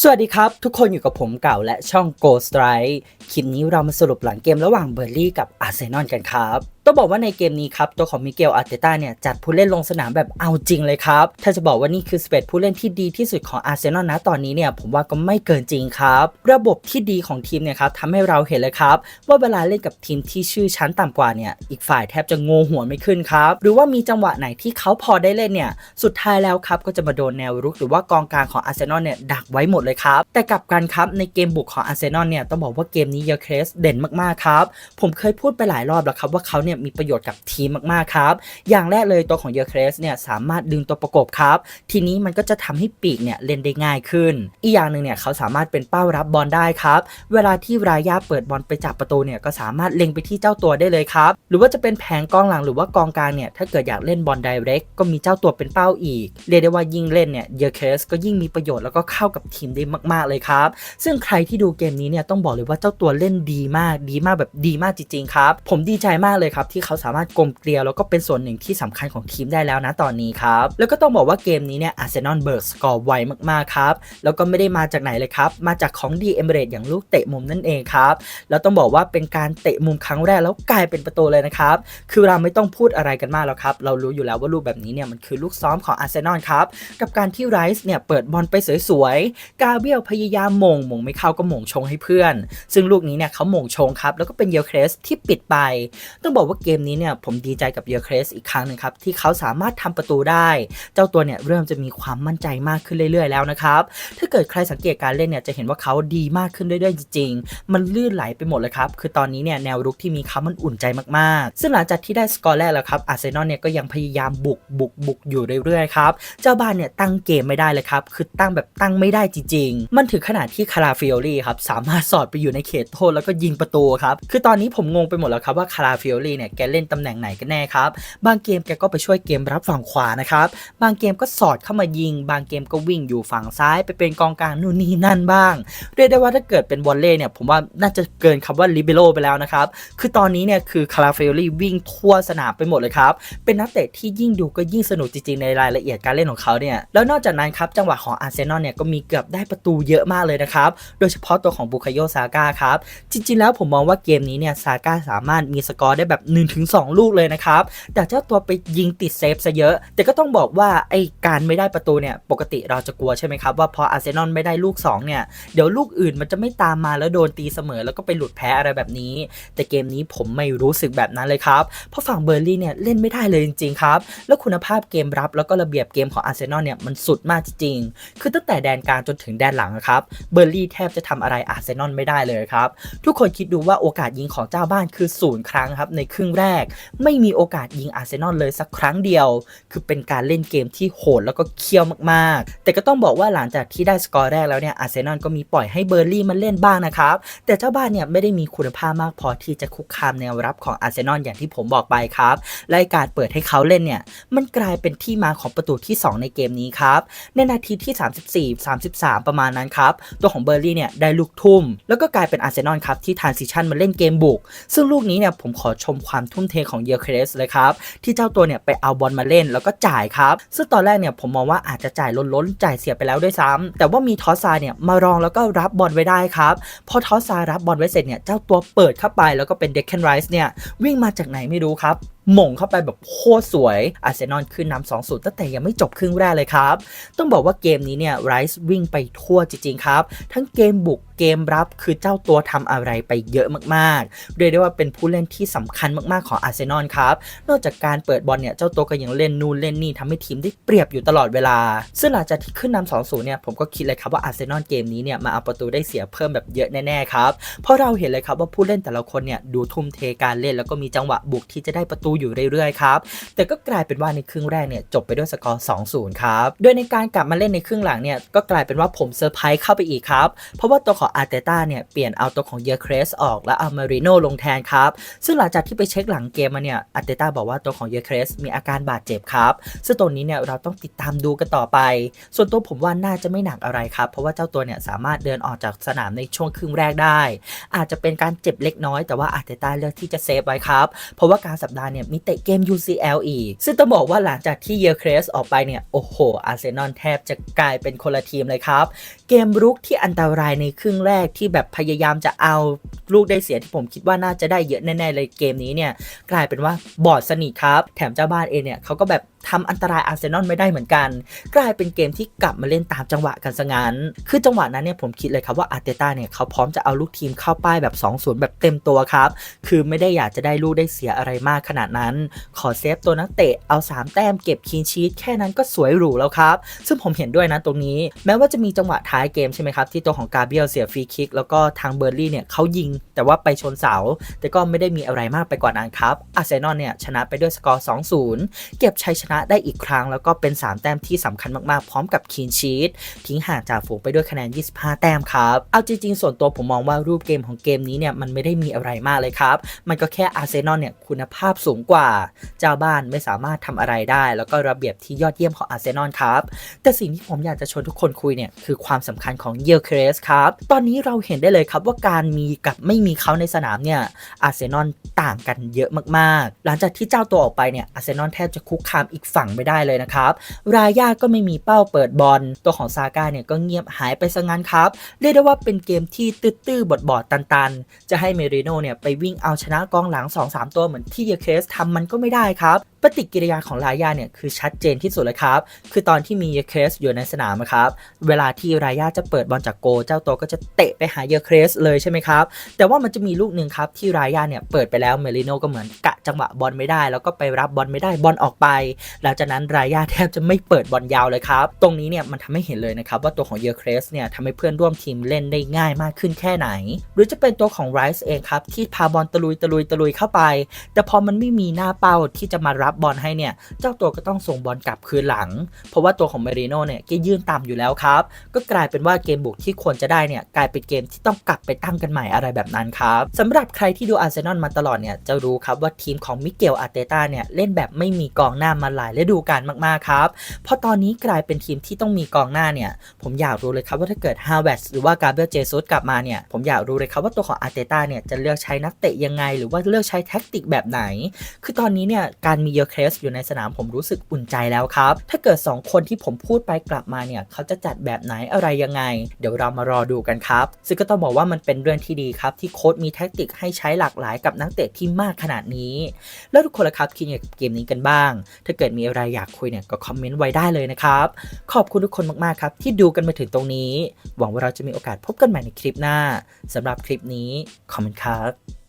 สวัสดีครับ ทุกคนอยู่กับผมเก่าและช่อง Go Strike คลิปนี้เรามาสรุปหลังเกมระหว่างเบอร์ลี่กับอาร์เซนอลกันครับ ต้องบอกว่าในเกมนี้ครับตัวของมิเกลอาร์เตต้าเนี่ยจัดผู้เล่นลงสนามแบบเอาจริงเลยครับ ถ้าจะบอกว่านี่คือ11ผู้เล่นที่ดีที่สุดของอาร์เซนอลนะตอนนี้เนี่ยผมว่าก็ไม่เกินจริงครับ ระบบที่ดีของทีมเนี่ยครับทำให้เราเห็นเลยครับ ว่าเวลาเล่นกับทีมที่ชื่อชั้นต่ำกว่าเนี่ยอีกฝ่ายแทบจะงงหัวไม่ขึ้นครับ หรือว่ามีจังหวะไหนที่เขาพอได้เล่นเนี่ยสุดท้ายแล้วครับก็จะมาโดนแนวรุกหรือว่ากองกลางของอาร์เซนอลเนี่ยดักไว้หมดเลยครับ แต่กลับกันครับในเกมบุกของอาร์เซนอลเนี่ยต้องบอกว่าเกมนี้เยอเครสเด่นมากๆครับผมเคยพูดไปหลายรอบแล้วครับว่าเขาเนี่ยมีประโยชน์กับทีมมากๆครับ อย่างแรกเลยตัวของเยอเครสเนี่ยสามารถดึงตัวประกบครับ ทีนี้มันก็จะทำให้ปีกเนี่ยเล่นได้ง่ายขึ้น อีกอย่างหนึ่งเนี่ยเขาสามารถเป็นเป้ารับบอลได้ครับ เวลาที่รายาเปิดบอลไปจับประตูเนี่ยก็สามารถเล็งไปที่เจ้าตัวได้เลยครับ หรือว่าจะเป็นแผงกองหลังหรือว่ากองกลางเนี่ยถ้าเกิดอยากเล่นบอลไดเรกก็มีเจ้าตัวเป็นเป้าอีก เรียกได้ว่ายิ่งเล่นเนี่ยเยอเครสก็ยิ่งมีประโยชน์แล้วก็เข้ากับทีมได้มาก ๆเลยครับ ซึ่งใครที่ดูเกมนี้เนี่ยต้องบอกเลยว่าเจ้าตัวเล่นดีมากดีมากแบบดีมากจริงๆครับ ผมดีใจมากเลยครับที่เขาสามารถกลมเกลียวแล้วก็เป็นส่วนหนึ่งที่สำคัญของทีมได้แล้วนะตอนนี้ครับ แล้วก็ต้องบอกว่าเกมนี้เนี่ยอาร์เซนอลเบิร์กสกอร์ไวมากๆครับ แล้วก็ไม่ได้มาจากไหนเลยครับ มาจากของดีเอเมเรตอย่างลูกเตะมุมนั่นเองครับ แล้วต้องบอกว่าเป็นการเตะมุมครั้งแรกแล้วกลายเป็นประตูเลยนะครับ คือเราไม่ต้องพูดอะไรกันมากแล้วครับ เรารู้อยู่แล้วว่าลูกแบบนี้เนี่ยมันคือลูกซ้อมของอาร์เซนอลครับ กับการที่ไรส์เนี่ยเปิดบอลไปสวยๆ กาเบียลพยายามมงมงไม่เข้าก็มงชงให้เพื่อน ซึ่งลูกนี้เนี่ยเขามงชงครับ แล้วก็เป็นเยอเครสที่ปิดไป ต้องบอกว่าเกมนี้เนี่ยผมดีใจกับเยอเครสอีกครั้งหนึงครับที่เขาสามารถทำประตูได้ เจ้าตัวเนี่ยเริ่มจะมีความมั่นใจมากขึ้นเรื่อยๆแล้วนะครับ ถ้าเกิดใครสังเกตการเล่นเนี่ยจะเห็นว่าเขาดีมากขึ้นเรื่อยๆจริงๆ มันลื่นไหลไปหมดเลยครับ คือตอนนี้เนี่ยแนวรุกที่มีเขามันอุ่นใจมากๆ ซึ่งหลังจากที่ได้สกอร์แรกแล้วครับอาร์เซนอลเนี่ยก็ยังพยายามบุกบุกบุกอยู่เรื่อยๆครับ เจ้าบ้านเนี่ยตั้งเกมไม่ได้เลยครับ คือตั้งแบบตั้งไม่ได้จริงๆ มันถึงขนาดที่คาราฟิโอลี่ครับสามารถสอดไปอยู่ในเขตโทษแล้วก็ยิงประตูครับ คือตอนนี้ผมงงไปหมดแล้วครับว่าคาราฟิโอลี่เนี่ยแกเล่นตำแหน่งไหนกันแน่ครับ บางเกมแกก็ไปช่วยเกมรับฝั่งขวานะครับ บางเกมก็สอดเข้ามายิง บางเกมก็วิ่งอยู่ฝั่งซ้ายไปเป็นกองกลางนู่นนี่นั่นบ้าง เรียกได้ว่าถ้าเกิดเป็นวอลเล่เนี่ยผมว่าน่าจะเกินคำว่าลิเบโรไปแล้วนะครับ คือตอนนี้เนี่ยคือคาราเฟลลี่วิ่งทั่วสนามไปหมดเลยครับ เป็นนักเตะที่ยิ่งดูก็ยิ่งสนุกจริงๆ ในรายละเอียดการเล่นของเขาเนี่ย แล้วนอกจากนั้นครับจังหวะของอาร์เซนอลเนี่ยก็มีเกือบได้ประตูเยอะมากเลยนะครับ โดยเฉพาะตัวของบุคโยซาก้าครับ จริงๆ แล้วผมมองว่าเกมนี้เนี่ยซาก้าสามารถมีสกอร์ได้แบบ1-2 ลูกเลยนะครับ แต่เจ้าตัวไปยิงติดเซฟซะเยอะ แต่ก็ต้องบอกว่าไอการไม่ได้ประตูเนี่ยปกติเราจะกลัวใช่ไหมครับว่าพออาร์เซนอลไม่ได้ลูกสองเนี่ย เดี๋ยวลูกอื่นมันจะไม่ตามมาแล้วโดนตีเสมอ แล้วก็ไปหลุดแพ้อะไรแบบนี้ แต่เกมนี้ผมไม่รู้สึกแบบนั้นเลยครับ เพราะฝั่งเบอร์ลี่เนี่ยเล่นไม่ได้เลยจริงๆครับแล้วคุณภาพเกมรับแล้วก็ระเบียบเกมของอาร์เซนอลเนี่ยมันสุดมากจริงๆคือตั้งแต่แดนกลางจนถึงแดนหลังอะครับเบอร์ลี่แทบจะทำอะไรอาร์เซนอลไม่ได้เลยครับทุกคนคิดดูว่าโอกาสยิงของเจ้าบ้านคือศูนย์ครั้งครับในครึ่งแรก ไม่มีโอกาสยิงอาร์เซนอลเลยสักครั้งเดียว คือเป็นการเล่นเกมที่โหดแล้วก็เคี่ยวมากๆ แต่ก็ต้องบอกว่าหลังจากที่ได้สกอร์แรกแล้วเนี่ยอาร์เซนอลก็มีปล่อยให้เบอร์ลี่มันเล่นบ้างนะครับ แต่เจ้าบ้านเนี่ยไม่ได้มีคุณภาพมากพอที่จะคุกคามแนวรับของอาร์เซนอลอย่างที่ผมบอกไปครับและการเปิดให้เขาเล่นเนี่ยมันกลายเป็นที่มาของประตูที่ 2 ในเกมนี้ครับในนาทีที่ 34 33 ประมาณนั้นครับตัวของเบอร์ลี่เนี่ยได้ลูกทุ่ม แล้วก็กลายเป็นอาร์เซนอลครับที่ทรานซิชันมาเล่นเกมบุก ซึ่งลูกนี้เนี่ยผมขอชมความทุ่มเทของเยอเครสเลยครับ ที่เจ้าตัวเนี่ยไปเอาบอลมาเล่นแล้วก็จ่ายครับ ซึ่งตอนแรกเนี่ยผมมองว่าอาจจะจ่ายล้นๆ จ่ายเสียไปแล้วด้วยซ้ำแต่ว่ามีทอสซาเนี่ยมารองแล้วก็รับบอลไว้ได้ครับ พอทอสซารับบอลไว้เสร็จเนี่ยเจ้าตัวเปิดเข้าไปแล้วก็เป็นเด็กแคนไรส์เนี่ยวิ่งมาจากไหนไม่รู้ครับ หม่งเข้าไปแบบโคตรสวย อาร์เซนอลขึ้นนำสองศูนย์ตั้งแต่ยังไม่จบครึ่งแรกเลยครับ ต้องบอกว่าเกมนี้เนี่ยไรส์วิ่งไปทั่วจริง ๆ ครับ ทั้งเกมบุกเกมรับคือเจ้าตัวทำอะไรไปเยอะมากๆ เรียกได้ว่าเป็นผู้เล่นที่สำคัญมากๆของอาร์เซนอลครับ นอกจากการเปิดบอลเนี่ยเจ้าตัวก็ยังเล่นนู่นเล่นนี่ทำให้ทีมได้เปรียบอยู่ตลอดเวลา ซึ่งหลังจากที่ขึ้นนำสองศูนย์เนี่ยผมก็คิดเลยครับว่าอาร์เซนอลเกมนี้เนี่ยมาเอาประตูได้เสียเพิ่มแบบเยอะแน่ๆครับ เพราะเราเห็นเลยครับว่าผู้เล่นแต่ละคนเนี่ยดูทุ่มเทการเล่นแล้วก็มีจังหวะบุกที่จะได้ประตูอยู่เรื่อยๆครับแต่ก็กลายเป็นว่าในครึ่งแรกเนี่ยจบไปด้วยสกอร์2-0ครับโดยในการกลับมาเล่นในครึ่งหลังเนี่ยก็กลายเป็นว่าผมเซอร์ไพรส์เข้าไปอีกครับเพราะว่าตัวของอาร์เตต้าเนี่ยเปลี่ยนเอาตัวของเยอเครสออกและเอามาริโนลงแทนครับซึ่งหลังจากที่ไปเช็คหลังเกมมาเนี่ยอาร์เตต้าบอกว่าตัวของเยอเครสมีอาการบาดเจ็บครับซึ่งตัวนี้เนี่ยเราต้องติดตามดูกันต่อไป ส่วนตัวผมว่าน่าจะไม่หนักอะไรครับ เพราะว่าเจ้าตัวเนี่ยสามารถเดินออกจากสนามในช่วงครึ่งแรกได้ อาจจะเป็นการเจ็บเล็กน้อยแต่ว่าอาร์เตต้าเลือกที่จะเซฟไว้ครับ เพราะว่าการสัปดาห์เนี่ยมีเตะเกม UCL อีก ซึ่งต้องบอกว่าหลังจากที่เยอเครสออกไปเนี่ย โอ้โห อาร์เซนอลแทบจะกลายเป็นคนละทีมเลยครับเกมรุกที่อันตรายในครึ่งแรกที่แบบพยายามจะเอาลูกได้เสียที่ผมคิดว่าน่าจะได้เยอะแน่ๆเลยเกมนี้เนี่ยกลายเป็นว่าบอดสนิทครับ แถมเจ้าบ้านเองเนี่ยเขาก็แบบทำอันตรายอาร์เซนอลไม่ได้เหมือนกัน กลายเป็นเกมที่กลับมาเล่นตามจังหวะกันซะงั้น คือจังหวะนั้นเนี่ยผมคิดเลยครับว่าอาร์เตต้าเนี่ยเขาพร้อมจะเอาลูกทีมเข้าป้ายแบบ2-0แบบเต็มตัวครับ คือไม่ได้อยากจะได้ลูกได้เสียอะไรมากขนาดนั้น ขอเซฟตัวนักเตะเอา 3 แต้มเก็บคีนชีตแค่นั้นก็สวยหรูแล้วครับ ซึ่งผมเห็นด้วยนะตรงนี้ แม้ว่าจะมีจังหวะท้า้ายเกมใช่ไหมครับ ที่ตัวของกาเบียลเสียฟรีคิก แล้วก็ทางเบอร์ลี่เนี่ยเขายิง แต่ว่าไปชนเสา แต่ก็ไม่ได้มีอะไรมากไปกว่านั้นครับอาร์เซนอลเนี่ยชนะไปด้วยสกอร์ 2-0 เก็บชัยชนะได้อีกครั้ง แล้วก็เป็น 3 แต้มที่สำคัญมากๆ พร้อมกับคีนชีตทิ้งห่างจากฝูงไปด้วยคะแนน 25 แต้มครับเอาจริงๆ ส่วนตัวผมมองว่ารูปเกมของเกมนี้เนี่ยมันไม่ได้มีอะไรมากเลยครับมันก็แค่อาร์เซนอลเนี่ยคุณภาพสูงกว่า เจ้าบ้านไม่สามารถทำอะไรได้ แล้วก็ระเบียบที่ยอดเยี่ยมของอาร์เซนอลครับแต่สิ่งที่ผมอยากจะชวนทุกคนคุยเนี่ยคือความสำคัญของเยลเครสครับ ตอนนี้เราเห็นได้เลยครับว่าการมีกับไม่มีเขาในสนามเนี่ยอาร์เซนอลต่างกันเยอะมากๆ หลังจากที่เจ้าตัวออกไปเนี่ยอาร์เซนอลแทบจะคุกคามอีกฝั่งไม่ได้เลยนะครับ รายาก็ไม่มีเป้าเปิดบอล ตัวของซาก้าเนี่ยก็เงียบหายไปซะงั้นครับ เรียกได้ว่าเป็นเกมที่ตื้อๆบอดๆตันๆ จะให้เมริโนเนี่ยไปวิ่งเอาชนะกองหลัง 2-3 ตัวเหมือนที่เยเคสทำมันก็ไม่ได้ครับ ฏิกิริยาของรายาเนี่ยคือชัดเจนที่สุดเลยครับ คือตอนที่มีเยเคสอยู่ในสนามครับ เวลาที่รายาจะเปิดบอลจากโก เจ้าตัวก็จะเตะไปหาเยเคสเลยใช่ไหมครับ แต่ว่ามันจะมีลูกหนึ่งครับที่รายาเนี่ยเปิดไปแล้วเมริโนก็เหมือนกะจังหวะบอลไม่ได้ แล้วก็ไปรับบอลไม่ได้บอลออกไป หลังจากนั้นรายาแทบจะไม่เปิดบอลยาวเลยครับ ตรงนี้เนี่ยมันทำให้เห็นเลยนะครับว่าตัวของเยเครสเนี่ยทำให้เพื่อนร่วมทีมเล่นได้ง่ายมากขึ้นแค่ไหน หรือจะเป็นตัวของไรส์เองครับที่พาบอลตะลุยตะลุยตะลุยเข้าไป แต่พอมันไม่มีหน้าเป้าที่จะมารับบอลให้เนี่ย เจ้าตัวก็ต้องส่งบอลกลับคืนหลัง เพราะว่าตัวของเมริโน่เนี่ยก็ยื่นต่ำอยู่แล้วครับ ก็กลายเป็นว่าเกมบุกที่ควรจะได้เนี่ยกลายเป็นเกมที่ต้องกลับไปตั้งกันใหม่อะไรแบบนั้นครับสำหรับใครที่ดูอาร์เซนอลมาตลอดเนี่ยจะรู้ครับว่าทีมของมิเกลอาร์เตต้าเนี่ยเล่นแบบไม่มีกองหน้ามาหลายฤดูกาลมากๆครับพอตอนนี้กลายเป็นทีมที่ต้องมีกองหน้าเนี่ยผมอยากรู้เลยครับว่าถ้าเกิดฮาวเวสหรือว่ากาเบรียลเจซุสกลับมาเนี่ยผมอยากรู้เลยครับว่าตัวของอาร์เตต้าเนี่ยจะเลือกใช้นักเตะยังไง หรือว่าเลือกใช้แท็กติกแบบไหน คือตอนนี้เนี่ยการมีเยอเครสอยู่ในสนามผมรู้สึกอุ่นใจแล้วครับ ถ้าเกิด 2 คนที่ผมพูดไปกลับมาเนี่ย เขาจะจัดแบบไหนอะไรยังไง เดี๋ยวเรามารอดูกันครับ ซึ่งก็ต้องบอกว่ามันเป็นเรื่องที่ดีครับ ที่โค้ชมีแท็กติกให้ใช้หลากหลายกับนักเตะที่มากขนาดนี้ แล้วทุกคนละครับคิดยังไงกับเกมนี้กันบ้าง ถ้าเกิดมีอะไรอยากคุยเนี่ยก็คอมเมนต์ไว้ได้เลยนะครับขอบคุณทุกคนมากๆครับที่ดูกันมาถึงตรงนี้ หวังว่าเราจะมีโอกาสพบกันใหม่ในคลิปหน้าสำหรับคลิปนี้ขอบคุณครับ